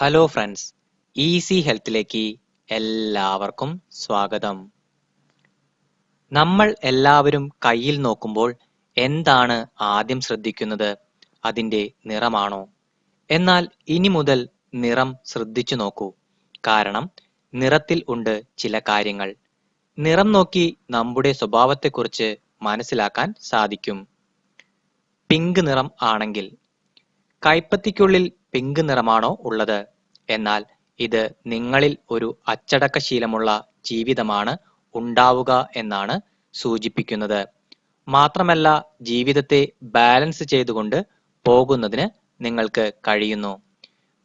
Hello friends easy ഹെൽത്തിലേക്ക് എല്ലാവർക്കും സ്വാഗതം. നമ്മൾ എല്ലാവരും കയ്യിൽ നോക്കുമ്പോൾ എന്താണ് ആദ്യം ശ്രദ്ധിക്കുന്നത്? അതിന്റെ നിറമാണോ? എന്നാൽ ഇനി മുതൽ നിറം ശ്രദ്ധിച്ചു നോക്കൂ. കാരണം നിറത്തിൽ ഉണ്ട് ചില കാര്യങ്ങൾ. നിറം നോക്കി നമ്മുടെ സ്വഭാവത്തെക്കുറിച്ച് മനസ്സിലാക്കാൻ സാധിക്കും. പിങ്ക് നിറം ആണെങ്കിൽ കൈപ്പത്തിക്കുള്ളിൽ പിങ്ക് നിറമാണോ ഉള്ളത്? എന്നാൽ ഇത് നിങ്ങളിൽ ഒരു അച്ചടക്കശീലമുള്ള ജീവിതമാണ് ഉണ്ടാവുക എന്നാണ് സൂചിപ്പിക്കുന്നത്. മാത്രമല്ല ജീവിതത്തെ ബാലൻസ് ചെയ്തുകൊണ്ട് പോകുന്നതിന് നിങ്ങൾക്ക് കഴിയുന്നു.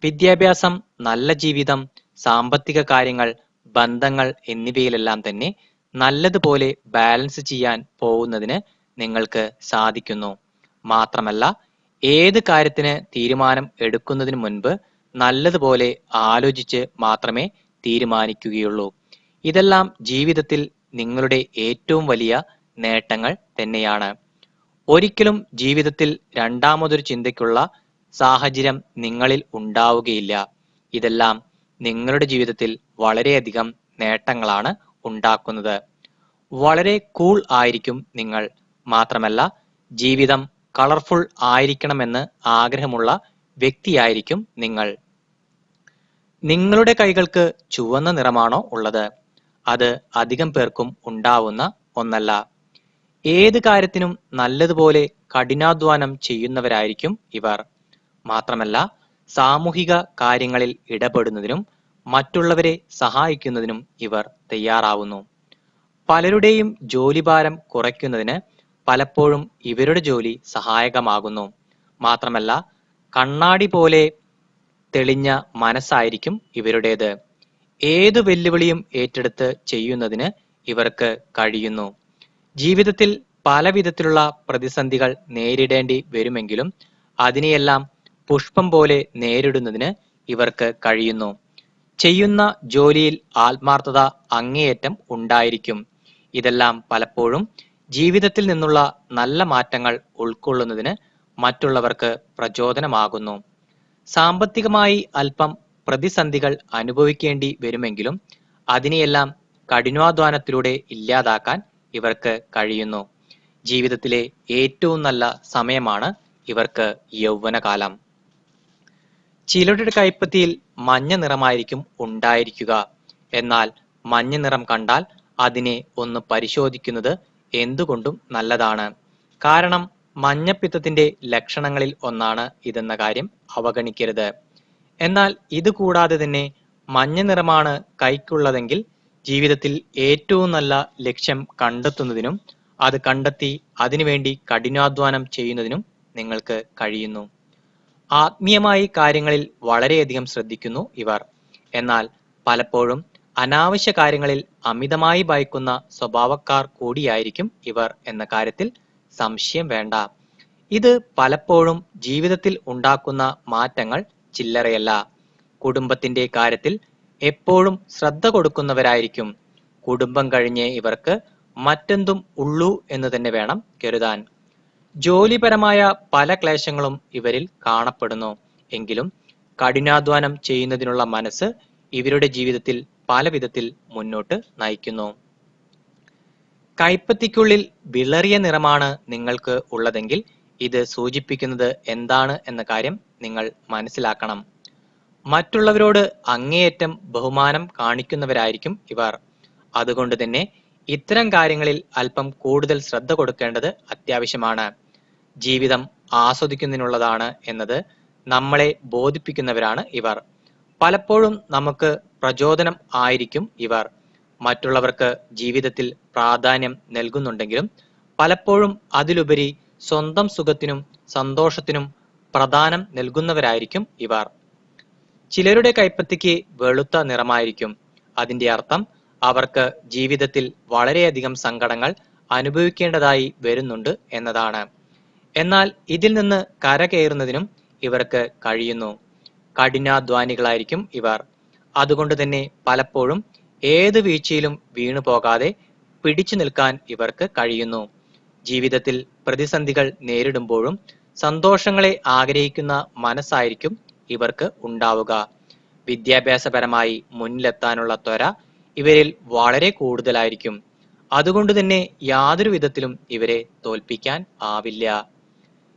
വിദ്യാഭ്യാസം നല്ല ജീവിതം സാമ്പത്തിക കാര്യങ്ങൾ ബന്ധങ്ങൾ എന്നിവയിലെല്ലാം തന്നെ നല്ലതുപോലെ ബാലൻസ് ചെയ്യാൻ പോകുന്നതിന് നിങ്ങൾക്ക് സാധിക്കുന്നു. മാത്രമല്ല ഏത് കാര്യത്തിന് തീരുമാനം എടുക്കുന്നതിന് മുൻപ് നല്ലതുപോലെ ആലോചിച്ച് മാത്രമേ തീരുമാനിക്കുകയുള്ളൂ. ഇതെല്ലാം ജീവിതത്തിൽ നിങ്ങളുടെ ഏറ്റവും വലിയ നേട്ടങ്ങൾ തന്നെയാണ്. ഒരിക്കലും ജീവിതത്തിൽ രണ്ടാമതൊരു ചിന്തയ്ക്കുള്ള സാഹചര്യം നിങ്ങളിൽ ഉണ്ടാവുകയില്ല. ഇതെല്ലാം നിങ്ങളുടെ ജീവിതത്തിൽ വളരെയധികം നേട്ടങ്ങളാണ് ഉണ്ടാക്കുന്നത്. വളരെ കൂൾ ആയിരിക്കും നിങ്ങൾ മാത്രമല്ല ജീവിതം കളർഫുൾ ആയിരിക്കണമെന്ന് ആഗ്രഹമുള്ള വ്യക്തിയായിരിക്കും നിങ്ങൾ. നിങ്ങളുടെ കൈകൾക്ക് ചുവന്ന നിറമാണോ ഉള്ളത്? അത് അധികം പേർക്കും ഉണ്ടാവുന്ന ഒന്നല്ല. ഏത് കാര്യത്തിനും നല്ലതുപോലെ കഠിനാധ്വാനം ചെയ്യുന്നവരായിരിക്കും ഇവർ. മാത്രമല്ല സാമൂഹിക കാര്യങ്ങളിൽ ഇടപെടുന്നതിനും മറ്റുള്ളവരെ സഹായിക്കുന്നതിനും ഇവർ തയ്യാറാവുന്നു. പലരുടെയും ജോലിഭാരം കുറയ്ക്കുന്നതിന് പലപ്പോഴും ഇവരുടെ ജോലി സഹായകമാകുന്നു. മാത്രമല്ല കണ്ണാടി പോലെ തെളിഞ്ഞ മനസ്സായിരിക്കും ഇവരുടേത്. ഏതു വെല്ലുവിളിയും ഏറ്റെടുത്ത് ചെയ്യുന്നതിന് ഇവർക്ക് കഴിയുന്നു. ജീവിതത്തിൽ പല വിധത്തിലുള്ള പ്രതിസന്ധികൾ നേരിടേണ്ടി വരുമെങ്കിലും അതിനെയെല്ലാം പുഷ്പം പോലെ നേരിടുന്നതിന് ഇവർക്ക് കഴിയുന്നു. ചെയ്യുന്ന ജോലിയിൽ ആത്മാർത്ഥത അങ്ങേയറ്റം ഉണ്ടായിരിക്കും. ഇതെല്ലാം പലപ്പോഴും ജീവിതത്തിൽ നിന്നുള്ള നല്ല മാറ്റങ്ങൾ ഉൾക്കൊള്ളുന്നതിന് മറ്റുള്ളവർക്ക് പ്രചോദനമാകുന്നു. സാമ്പത്തികമായി അല്പം പ്രതിസന്ധികൾ അനുഭവിക്കേണ്ടി വരുമെങ്കിലും അതിനെയെല്ലാം കഠിനാധ്വാനത്തിലൂടെ ഇല്ലാതാക്കാൻ ഇവർക്ക് കഴിയുന്നു. ജീവിതത്തിലെ ഏറ്റവും നല്ല സമയമാണ് ഇവർക്ക് യൗവനകാലം. ചിലരുടെ കൈപ്പത്തിയിൽ മഞ്ഞ നിറമായിരിക്കും ഉണ്ടായിരിക്കുക. എന്നാൽ മഞ്ഞ നിറം കണ്ടാൽ അതിനെ ഒന്ന് പരിശോധിക്കുന്നത് എന്തുകൊണ്ടും നല്ലതാണ്. കാരണം മഞ്ഞപ്പിത്തത്തിന്റെ ലക്ഷണങ്ങളിൽ ഒന്നാണ് ഇതെന്ന കാര്യം അവഗണിക്കരുത്. എന്നാൽ ഇത് കൂടാതെ തന്നെ മഞ്ഞ നിറമാണ് കൈക്കുള്ളതെങ്കിൽ ജീവിതത്തിൽ ഏറ്റവും നല്ല ലക്ഷ്യം കണ്ടെത്തുന്നതിനും അത് കണ്ടെത്തി അതിനുവേണ്ടി കഠിനാധ്വാനം ചെയ്യുന്നതിനും നിങ്ങൾക്ക് കഴിയുന്നു. ആത്മീയമായി കാര്യങ്ങളിൽ വളരെയധികം ശ്രദ്ധിക്കുന്നു ഇവർ. എന്നാൽ പലപ്പോഴും അനാവശ്യ കാര്യങ്ങളിൽ അമിതമായി ഭയക്കുന്ന സ്വഭാവക്കാർ കൂടിയായിരിക്കും ഇവർ എന്ന കാര്യത്തിൽ സംശയം വേണ്ട. ഇത് പലപ്പോഴും ജീവിതത്തിൽ ഉണ്ടാക്കുന്ന മാറ്റങ്ങൾ ചില്ലറയല്ല. കുടുംബത്തിന്റെ കാര്യത്തിൽ എപ്പോഴും ശ്രദ്ധ കൊടുക്കുന്നവരായിരിക്കും. കുടുംബം കഴിഞ്ഞ് ഇവർക്ക് മറ്റെന്തും ഉള്ളൂ എന്ന് തന്നെ വേണം കരുതാൻ. ജോലിപരമായ പല ക്ലേശങ്ങളും ഇവരിൽ കാണപ്പെടുന്നു. എങ്കിലും കഠിനാധ്വാനം ചെയ്യുന്നതിനുള്ള മനസ്സ് ഇവരുടെ ജീവിതത്തിൽ പല വിധത്തിൽ മുന്നോട്ട് നയിക്കുന്നു. കൈപ്പത്തിക്കുള്ളിൽ വിളറിയ നിറമാണ് നിങ്ങൾക്ക് ഉള്ളതെങ്കിൽ ഇത് സൂചിപ്പിക്കുന്നത് എന്താണ് എന്ന കാര്യം നിങ്ങൾ മനസ്സിലാക്കണം. മറ്റുള്ളവരോട് അങ്ങേയറ്റം ബഹുമാനം കാണിക്കുന്നവരായിരിക്കും ഇവർ. അതുകൊണ്ട് തന്നെ ഇത്തരം കാര്യങ്ങളിൽ അല്പം കൂടുതൽ ശ്രദ്ധ കൊടുക്കേണ്ടത് അത്യാവശ്യമാണ്. ജീവിതം ആസ്വദിക്കുന്നതിനുള്ളതാണ് എന്നത് നമ്മളെ ബോധിപ്പിക്കുന്നവരാണ് ഇവർ. പലപ്പോഴും നമുക്ക് പ്രചോദനം ആയിരിക്കും ഇവർ. മറ്റുള്ളവർക്ക് ജീവിതത്തിൽ പ്രാധാന്യം നൽകുന്നുണ്ടെങ്കിലും പലപ്പോഴും അതിലുപരി സ്വന്തം സുഖത്തിനും സന്തോഷത്തിനും പ്രധാനം നൽകുന്നവരായിരിക്കും ഇവർ. ചിലരുടെ കൈപ്പത്തിക്ക് വെളുത്ത നിറമായിരിക്കും. അതിന്റെ അർത്ഥം അവർക്ക് ജീവിതത്തിൽ വളരെയധികം സങ്കടങ്ങൾ അനുഭവിക്കേണ്ടതായി വരുന്നുണ്ട് എന്നതാണ്. എന്നാൽ ഇതിൽ നിന്ന് കരകയറുന്നതിനും ഇവർക്ക് കഴിയുന്നു. കഠിനാധ്വാനികളായിരിക്കും ഇവർ. അതുകൊണ്ട് തന്നെ പലപ്പോഴും ഏത് വീഴ്ചയിലും വീണു പോകാതെ പിടിച്ചു നിൽക്കാൻ ഇവർക്ക് കഴിയുന്നു. ജീവിതത്തിൽ പ്രതിസന്ധികൾ നേരിടുമ്പോഴും സന്തോഷങ്ങളെ ആഗ്രഹിക്കുന്ന മനസ്സായിരിക്കും ഇവർക്ക് ഉണ്ടാവുക. വിദ്യാഭ്യാസപരമായി മുന്നിലെത്താനുള്ള ത്വര ഇവരിൽ വളരെ കൂടുതലായിരിക്കും. അതുകൊണ്ട് തന്നെ യാതൊരു വിധത്തിലും ഇവരെ തോൽപ്പിക്കാൻ ആവില്ല.